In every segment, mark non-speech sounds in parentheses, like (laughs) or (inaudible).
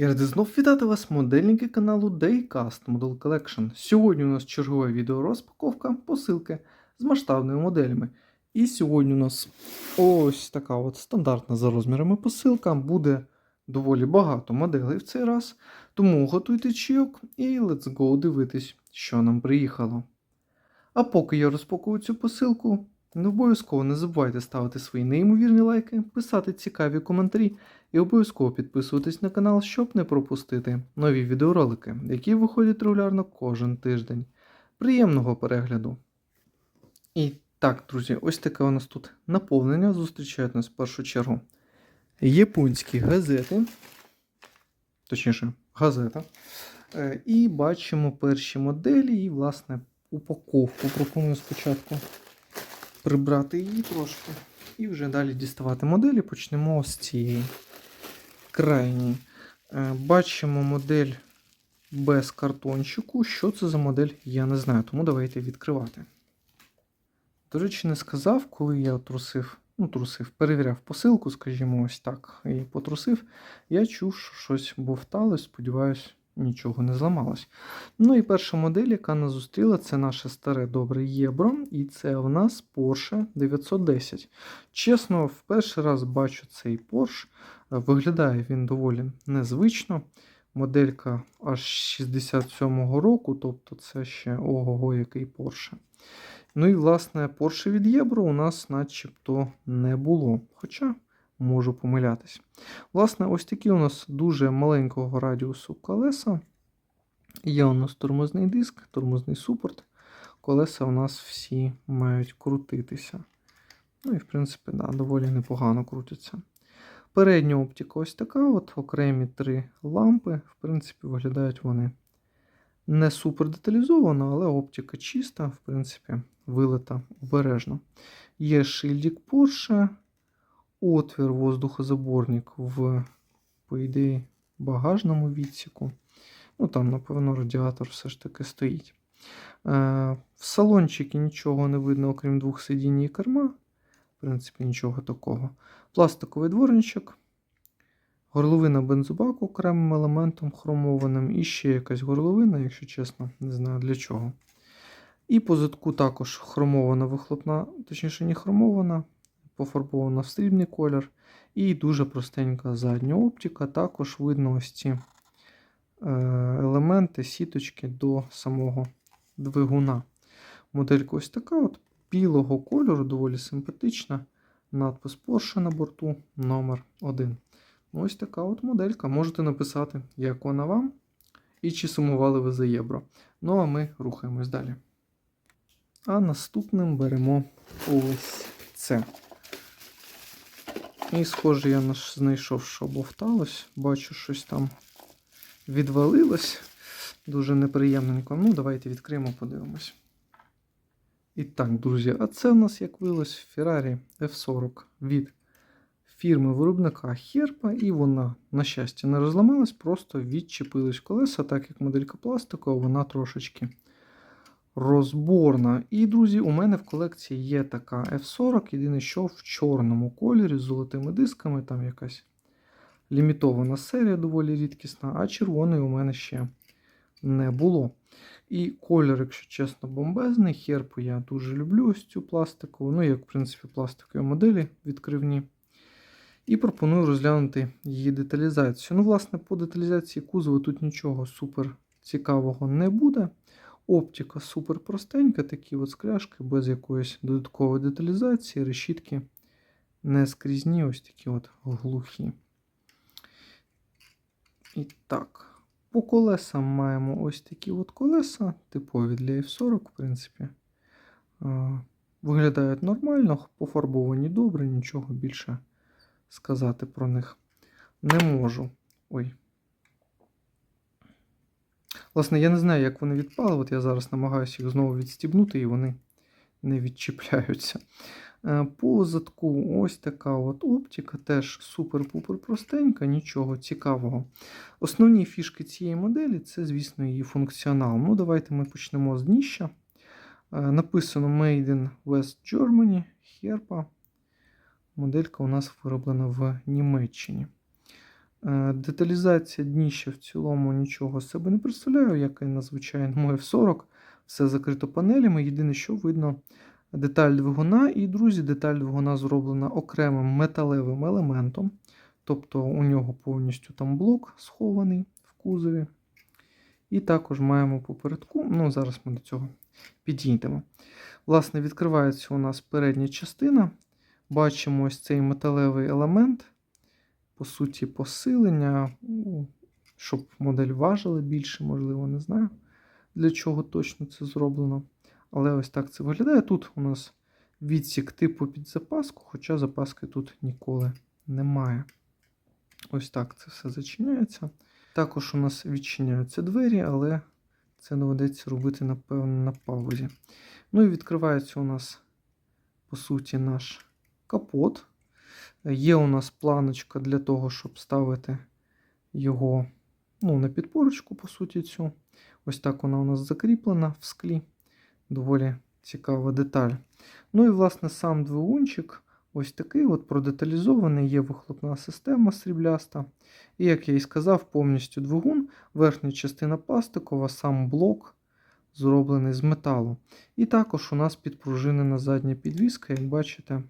Я радий знов вітати вас, модельники каналу Daycast Model Collection. Сьогодні у нас чергова відеорозпаковка посилки з масштабними моделями. І сьогодні у нас ось така от стандартна за розмірами посилка. Буде доволі багато моделей в цей раз. Тому готуйте чайок і let's go дивитись, що нам приїхало. А поки я розпакую цю посилку, не обов'язково не забувайте ставити свої неймовірні лайки, писати цікаві коментарі і обов'язково підписуватись на канал, щоб не пропустити нові відеоролики, які виходять регулярно кожен тиждень. Приємного перегляду! І так, друзі, ось таке у нас тут наповнення. Зустрічають нас в першу чергу японські газети, точніше, газета. Е, І бачимо перші моделі і, власне, упаковку. Пропоную спочатку прибрати її трошки і вже далі діставати моделі. Почнемо з цієї крайній. Е, Бачимо модель без картончику. Що це за модель, я не знаю, тому давайте відкривати. До речі, не сказав, коли я трусив, ну, трусив, перевіряв посилку, скажімо, ось так, і потрусив, я чув, що щось бовталось, сподіваюсь, нічого не зламалось. Ну і перша модель, яка нас зустріла, це наше старе добре Єбро, і це в нас Porsche 910. Чесно, в перший раз бачу цей Porsche. Виглядає він доволі незвично. Моделька аж 67-го року, тобто це ще ого-го, який Porsche. Ну і, власне, Porsche від Євро у нас начебто не було. Хоча можу помилятись. Власне, ось такі у нас дуже маленького радіусу колеса. Є у нас тормозний диск, тормозний супорт. Колеса у нас всі мають крутитися. Ну і, в принципі, да, доволі непогано крутяться. Передня оптика ось така, от окремі три лампи. В принципі, виглядають вони не супер деталізовано, але оптика чиста, в принципі, вилита обережно. Є шильдик Porsche, отвір воздухозаборник в, по ідеї, багажному відсіку. Ну, там, напевно, радіатор все ж таки стоїть. Е, В салончикі нічого не видно, окрім двох сидінь і керма. В принципі, нічого такого. Пластиковий дворничок. Горловина бензобаку окремим елементом хромованим. І ще якась горловина, якщо чесно, не знаю для чого. І по задку також хромована вихлопна, точніше, не хромована, пофарбована в срібний колір. І дуже простенька задня оптика. Також видно ось ці е, елементи, сіточки до самого двигуна. Моделька ось така от білого кольору, доволі симпатична. Надпис Porsche на борту номер 1 Ось така от моделька. Можете написати, як вона вам, і чи сумували ви за євро. Ну а ми рухаємось далі. А наступним беремо ось це. І, схоже, я знайшов, що бовталось. Бачу, щось там відвалилось. Дуже неприємненько. Ну, давайте відкриємо, подивимось. І так, друзі, а це в нас, як виявилось, Ferrari F40 від фірми виробника Херпа, і вона, на щастя, не розламалась, просто відчепились колеса, так як моделька пластикова, вона трошечки розборна. І, друзі, у мене в колекції є така F40, єдине, що в чорному кольорі з золотими дисками, там якась лімітована серія доволі рідкісна, а червоної у мене ще не було. І колір, якщо чесно, бомбезний. Херпу я дуже люблю ось цю пластикову, ну, як, в принципі, пластикові моделі відкривні. І пропоную розглянути її деталізацію. Ну, власне, по деталізації кузова тут нічого супер цікавого не буде. Оптика супер простенька, такі от скляшки, без якоїсь додаткової деталізації, решітки не скрізні, ось такі от глухі. І так. По колесам маємо ось такі от колеса, типові для F40, в принципі. Виглядають нормально, пофарбовані добре, нічого більше сказати про них не можу. Ой. Власне, я не знаю, як вони відпали. От я зараз намагаюся їх знову відстібнути, і вони не відчіпляються. По задку ось така от оптика, теж супер-пупер простенька, нічого цікавого. Основні фішки цієї моделі це, звісно, її функціонал. Ну, Давайте ми почнемо з дніща. Написано Made in West Germany, Herpa. Моделька у нас вироблена в Німеччині. Е, Деталізація дніща в цілому нічого з себе не представляю, як і на звичайному F40. Все закрито панелями. Єдине, що видно деталь двигуна. І, друзі, деталь двигуна зроблена окремим металевим елементом. Тобто у нього повністю там блок схований в кузові. І також маємо попередку. Ну, зараз ми до цього підійдемо. Власне, відкривається у нас передня частина. Бачимо ось цей металевий елемент. По суті, посилення, ну, щоб модель важила більше, можливо, не знаю, для чого точно це зроблено. Але ось так це виглядає. Тут у нас відсік типу під запаску, хоча запаски тут ніколи немає. Ось так це все зачиняється. Також у нас відчиняються двері, але це доведеться робити, напевно, на паузі. Ну і відкривається у нас, по суті, наш капот. Є у нас планочка для того, щоб ставити його ну, на підпорочку, по суті, цю. Ось так вона у нас закріплена в склі. Доволі цікава деталь. Ну і, власне, сам двигунчик ось такий от продеталізований, є вихлопна система срібляста. І, як я і сказав, повністю двигун, верхня частина пластикова, сам блок зроблений з металу. І також у нас підпружинена задня підвіска, як бачите,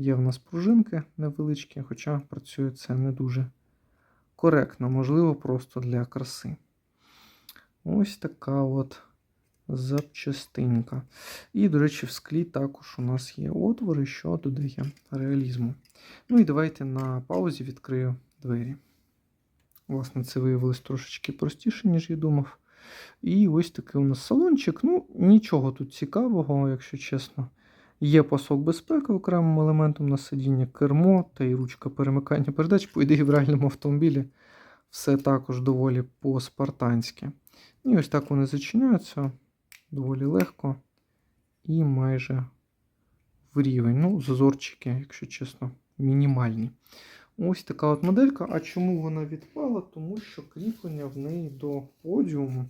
є в нас пружинки невеличкі, хоча працює це не дуже коректно, можливо, просто для краси. Ось така от запчастинка. І, до речі, в склі також у нас є отвори, що додає реалізму. Ну і давайте на паузі відкрию двері. Власне, це виявилось трошечки простіше, ніж я думав. І ось такий у нас салончик. Ну, нічого тут цікавого, якщо чесно. Є пасок безпеки окремим елементом на сидіння, кермо та й ручка перемикання передач. По ідеї, в реальному автомобілі все також доволі по-спартанськи. І ось так вони зачиняються доволі легко і майже в рівень. Ну, зазорчики, якщо чесно, мінімальні. Ось така от моделька. А чому вона відпала? Тому що кріплення в неї до подіуму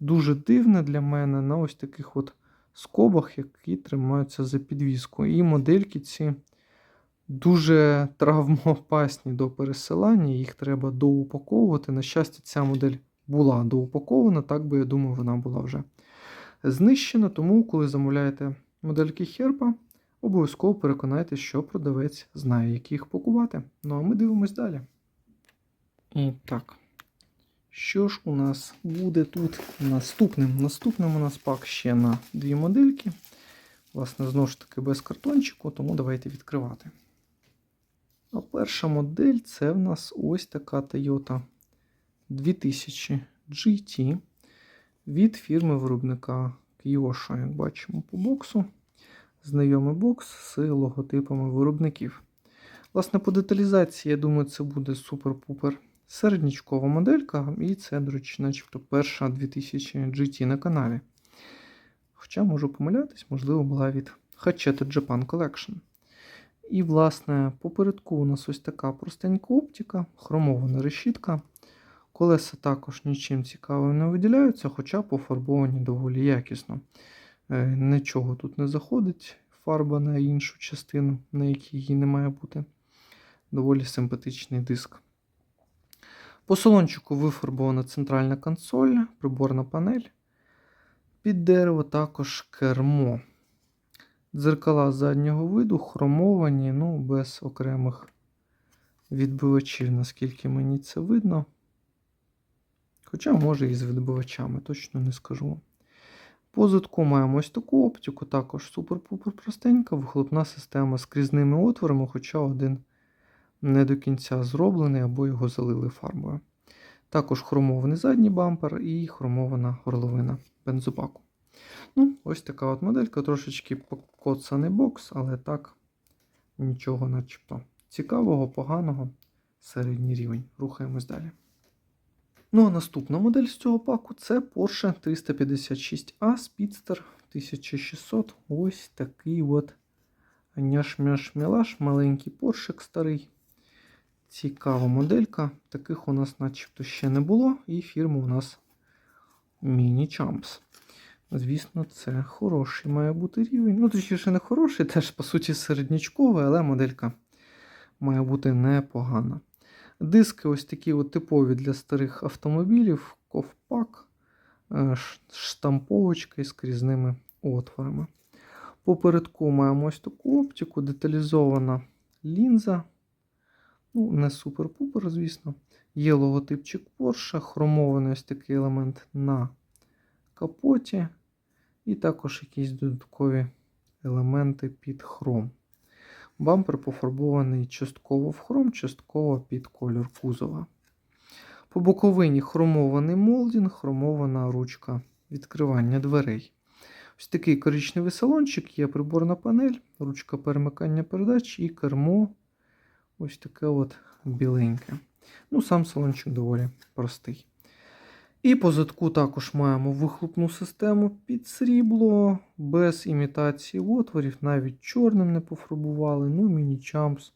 дуже дивне для мене на ось таких от скобах, які тримаються за підвіску. І модельки ці дуже травмоопасні до пересилання, їх треба доупаковувати. На щастя, ця модель була доупакована, так би я думаю, вона була вже знищена. Тому, коли замовляєте модельки Херпа, обов'язково переконайтеся, що продавець знає, як їх пакувати. Ну а ми дивимось далі. І так. Що ж у нас буде тут наступним? Наступним у нас пак ще на дві модельки. Власне, знову ж таки, без картончику, тому давайте відкривати. А перша модель це в нас ось така Toyota 2000 GT від фірми виробника Kyosho, як бачимо по боксу. Знайомий бокс з логотипами виробників. Власне, по деталізації, я думаю, це буде супер-пупер середнячкова моделька, і це, до речі, начебто перша 2000 GT на каналі. Хоча можу помилятись, можливо, була від Hachette Japan Collection. І, власне, попередку у нас ось така простенька оптика, хромована решітка. Колеса також нічим цікавим не виділяються, хоча пофарбовані доволі якісно. Е, Нічого тут не заходить, фарба на іншу частину, на якій її не має бути. Доволі симпатичний диск. По салончику вифарбована центральна консоль, приборна панель. Під дерево також кермо. Дзеркала заднього виду хромовані, ну, без окремих відбивачів, наскільки мені це видно. Хоча, може, і з відбивачами, точно не скажу. По задку маємо ось таку оптику, також супер-пупер простенька, вихлопна система з крізними отворами, хоча один не до кінця зроблений або його залили фарбою. Також хромований задній бампер і хромована горловина бензобаку. Ну, Ось така от моделька, трошечки покоцаний бокс, але так, нічого начебто цікавого, поганого, середній рівень. Рухаємось далі. Ну, а наступна модель з цього паку це Porsche 356A Speedster 1600. Ось такий от няш-мяш-мілаш, маленький поршик старий. Цікава моделька. Таких у нас начебто ще не було. І фірма у нас Champs. Звісно, це хороший має бути рівень. Ну, точніше, не хороший, теж, по суті, середнячковий, але моделька має бути непогана. Диски ось такі от типові для старих автомобілів, ковпак, е, штамповочка із скрізними отворами. Попередку маємо ось таку оптику, деталізована лінза. Ну, не супер-пупер, звісно. Є логотипчик Porsche, хромований ось такий елемент на капоті, і також якісь додаткові елементи під хром. Бампер пофарбований частково в хром, частково під колір кузова. По боковині хромований молдінг, хромована ручка відкривання дверей. Ось такий коричневий салончик, є приборна панель, ручка перемикання передач і кермо. Ось таке от біленьке. Ну, сам салончик доволі простий. І по задку також маємо вихлопну систему під срібло, без імітації отворів, навіть чорним не пофарбували. Ну, міні-чампс.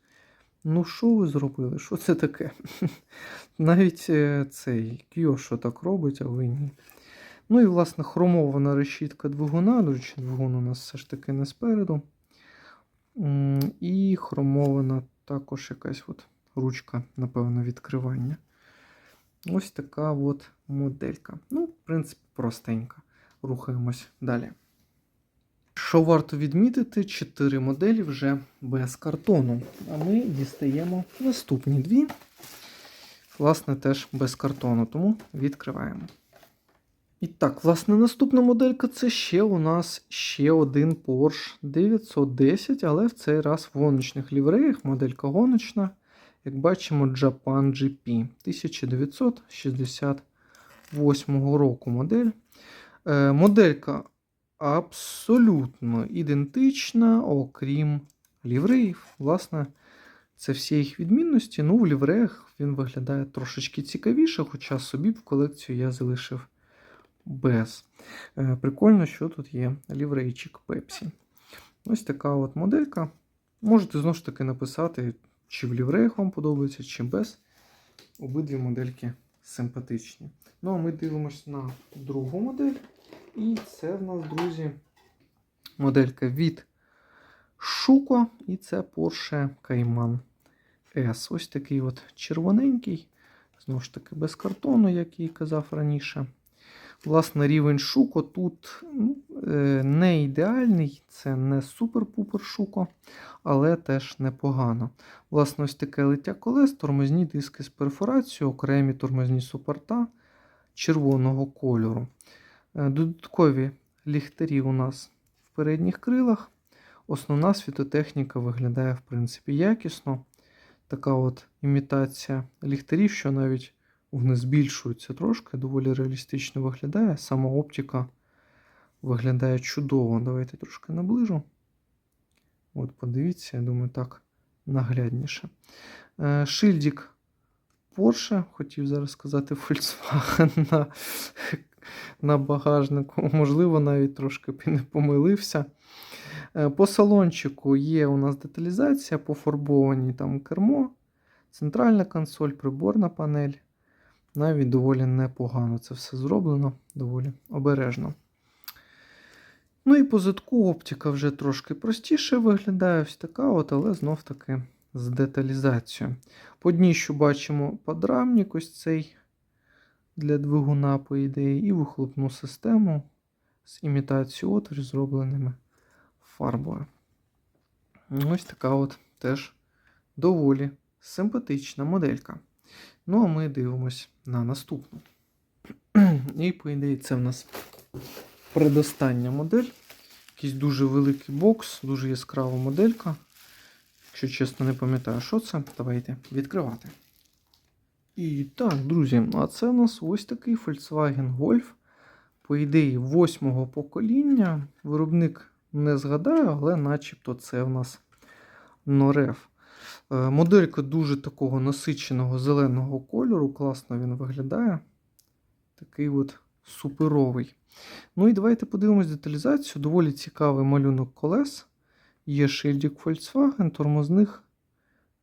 Ну, що ви зробили? Що це таке? (laughs) Навіть е, цей Кьошо так робить, а ви ні. Ну і, власне, хромована решітка двигуна. До речі, двигун у нас все ж таки не спереду. І хромована також якась от ручка, напевно, відкривання. Ось така от моделька. Ну, в принципі, простенька. Рухаємось далі. Що варто відмітити, 4 моделі вже без картону. А ми дістаємо наступні дві. Власне, теж без картону, тому відкриваємо. І так, власне, наступна моделька це ще у нас ще один Porsche 910, але в цей раз в гоночних лівреях. Моделька гоночна. Як бачимо, Japan GP 1968 року модель. Е, моделька абсолютно ідентична, окрім лівреїв. Власне, це всі їх відмінності. Ну, в лівреях він виглядає трошечки цікавіше, хоча собі в колекцію я залишив без. Е, Прикольно, що тут є ліврейчик Pepsi. Ось така от моделька. Можете знову ж таки написати, чи в лівреях вам подобається, чи без. Обидві модельки симпатичні. Ну, а ми дивимося на другу модель. І це в нас, друзі, моделька від Шуко. І це Porsche Cayman S. Ось такий от червоненький. Знову ж таки, без картону, як і казав раніше. Власне, рівень шуко тут ну, е, не ідеальний, це не супер-пупер шуко, але теж непогано. Власне, ось таке лиття колес, тормозні диски з перфорацією, окремі тормозні супорта червоного кольору. Е, Додаткові ліхтарі у нас в передніх крилах. Основна світотехніка виглядає, в принципі, якісно. Така от імітація ліхтарів, що навіть вони збільшуються трошки, доволі реалістично виглядає. Сама оптика виглядає чудово. Давайте трошки наближу. От, подивіться, я думаю, так наглядніше. Е, Шильдик Porsche, хотів зараз сказати Volkswagen (laughs) на, на багажнику. Можливо, навіть трошки не помилився. Е, По салончику є у нас деталізація, пофарбовані там кермо, центральна консоль, приборна панель. Навіть доволі непогано це все зроблено, доволі обережно. Ну і по задку оптика вже трошки простіше виглядає, ось така, от, але знов таки з деталізацією. По дніщу бачимо подрамник ось цей для двигуна, по ідеї, і вихлопну систему з імітацією отворів, зробленими фарбою. Ось така от теж доволі симпатична моделька. Ну, а ми дивимось на наступну. (clears throat) І, по ідеї, це в нас предостання модель. Якийсь дуже великий бокс, дуже яскрава моделька. Якщо чесно, не пам'ятаю, що це, давайте відкривати. І так, друзі, а це у нас ось такий Volkswagen Golf. По ідеї, восьмого покоління. Виробник не згадаю, але начебто це в нас Норев. Е, Моделька дуже такого насиченого зеленого кольору. Класно він виглядає. Такий от суперовий. Ну і давайте подивимось деталізацію. Доволі цікавий малюнок колес. Є шильдик Volkswagen, тормозних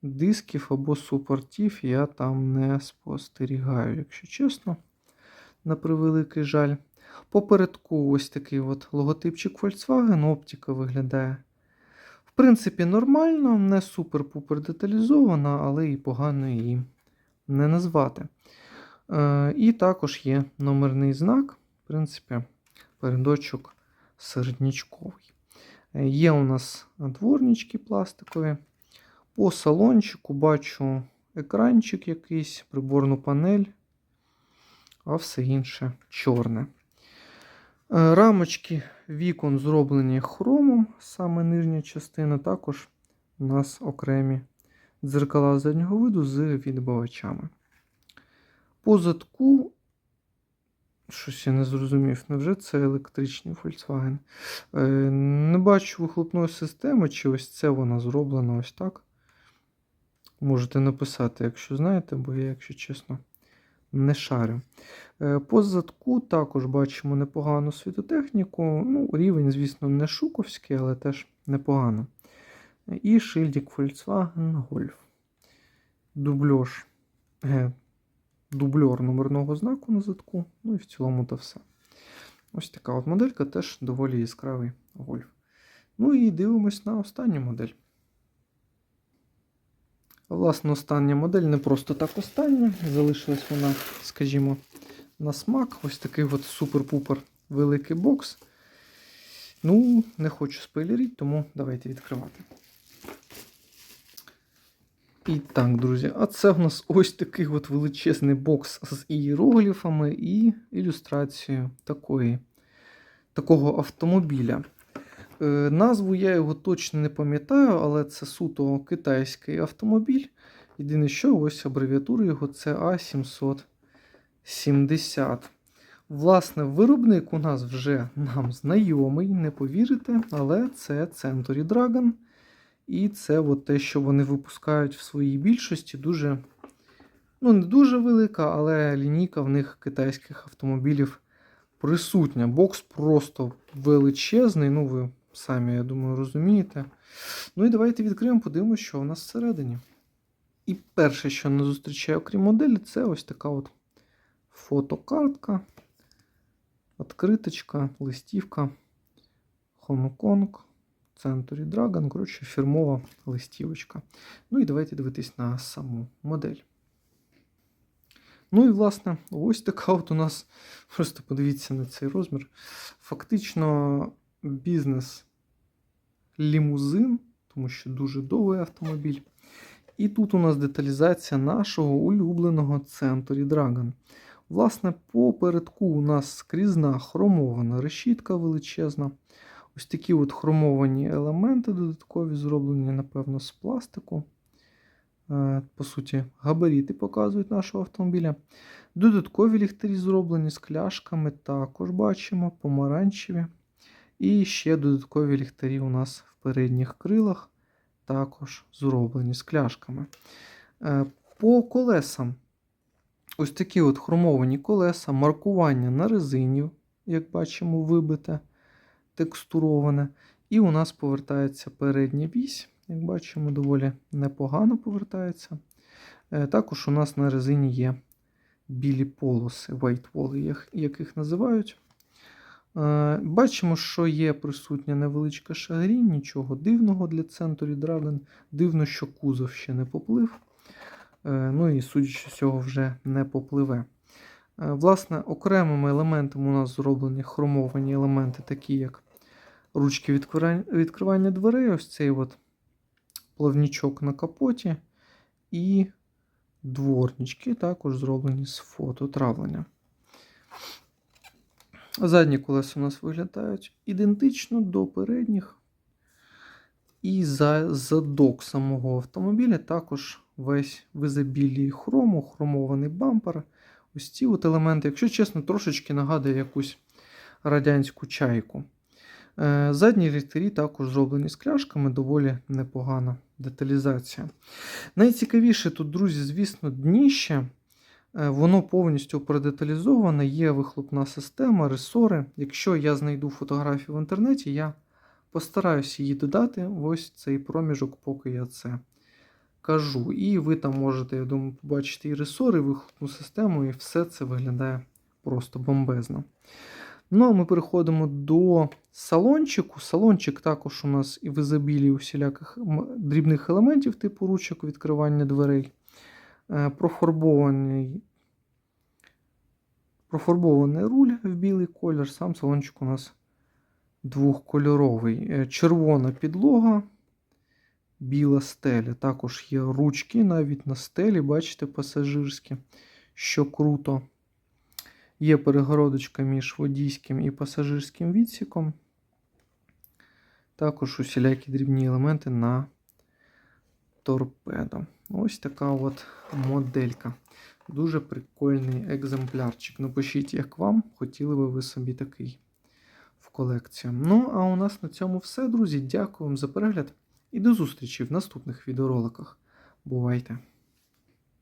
дисків або супортів я там не спостерігаю, якщо чесно, на превеликий жаль. Попередку ось такий от логотипчик Volkswagen, оптика виглядає. Принципі, нормально, не супер-пупер деталізована, але і погано її не назвати. Е, І також є номерний знак, в принципі, передочок середнячковий. Е, Є у нас дворнички пластикові. По салончику бачу екранчик якийсь, приборну панель, а все інше чорне. Е, Рамочки вікон зроблені хромом, саме нижня частина, також у нас окремі дзеркала заднього виду з відбивачами. По задку, щось я не зрозумів, невже це електричний Volkswagen? Е, Не бачу вихлопної системи, чи ось це вона зроблена ось так. Можете написати, якщо знаєте, бо я, якщо чесно, не шарю. Е, По задку також бачимо непогану світотехніку. Ну, рівень, звісно, не шуковський, але теж непогано. І шильдик Volkswagen Golf. Дубльош. Е, дубльор номерного знаку на задку. Ну і в цілому то все. Ось така от моделька теж доволі яскравий гольф. Ну і дивимось на останню модель. Власне, остання модель не просто так остання. Залишилась вона, скажімо, на смак. Ось такий от супер-пупер великий бокс. Ну, не хочу спойлерити, тому давайте відкривати. І так, друзі, а це в нас ось такий от величезний бокс з ієрогліфами і ілюстрацією такої, такого автомобіля. Е, назву я його точно не пам'ятаю, але це суто китайський автомобіль. Єдине, що ось абревіатура його це А770. Власне, виробник у нас вже нам знайомий, не повірите, але це Century Dragon. І це от те, що вони випускають в своїй більшості, дуже, ну, не дуже велика, але лінійка в них китайських автомобілів присутня. Бокс просто величезний. Ну, ви самі, я думаю, розумієте. Ну і давайте відкриємо, подивимося, що у нас всередині. І перше, що не зустрічає, окрім моделі, це ось така от фотокартка, відкриточка, листівка, Hong Century Dragon, коротше, фірмова листівочка. Ну і давайте дивитись на саму модель. Ну і, власне, ось така от у нас, просто подивіться на цей розмір. Фактично бізнес-лімузин, тому що дуже довгий автомобіль. І тут у нас деталізація нашого улюбленого Century Dragon. Власне, по передку у нас скрізна хромована решітка величезна. Ось такі от хромовані елементи додаткові, зроблені, напевно, з пластику. Е, По суті, габаріти показують нашого автомобіля. Додаткові ліхтарі зроблені з кляшками, також бачимо, помаранчеві. І ще додаткові ліхтарі у нас в передніх крилах, також зроблені з кляшками. Е, По колесам. Ось такі от хромовані колеса, маркування на резині, як бачимо, вибите текстуроване. І у нас повертається передня вісь, як бачимо, доволі непогано повертається. Е, також у нас на резині є білі полоси, white wall, яких називають. Е, бачимо, що є присутня невеличка шагрінь, нічого дивного для Century Dragon. Дивно, що кузов ще не поплив. Е, ну і, судячи з цього, вже не попливе. Власне, окремими елементами у нас зроблені хромовані елементи, такі як ручки відкривання дверей, ось цей от плавнічок на капоті, і дворнички також зроблені з фототравлення. Задні колеса у нас виглядають ідентично до передніх. І за задок самого автомобіля також весь в хрому, хромований бампер. Ось ці от елементи, якщо чесно, трошечки нагадує якусь радянську чайку. Е, задні ліхтарі також зроблені з кляшками, доволі непогана деталізація. Найцікавіше тут, друзі, звісно, дніще. Е, воно повністю продеталізоване, є вихлопна система, ресори. Якщо я знайду фотографію в інтернеті, я постараюся її додати в ось цей проміжок, поки я це кажу. І ви там можете, я думаю, побачити і ресори, і вихлопну систему, і все це виглядає просто бомбезно. Ну, а ми переходимо до салончику. Салончик також у нас і в ізобілії усіляких дрібних елементів, типу ручок відкривання дверей. Е, Профарбований, профарбований руль в білий колір. Сам салончик у нас двохкольоровий. Е, Червона підлога, біла стеля. Також є ручки навіть на стелі, бачите, пасажирські, що круто. Є перегородочка між водійським і пасажирським відсіком. Також усілякі дрібні елементи на торпедо. Ось така от моделька. Дуже прикольний екземплярчик. Напишіть, як вам, хотіли би ви собі такий в колекцію. Ну, а у нас на цьому все, друзі. Дякую вам за перегляд і до зустрічі в наступних відеороликах. Бувайте!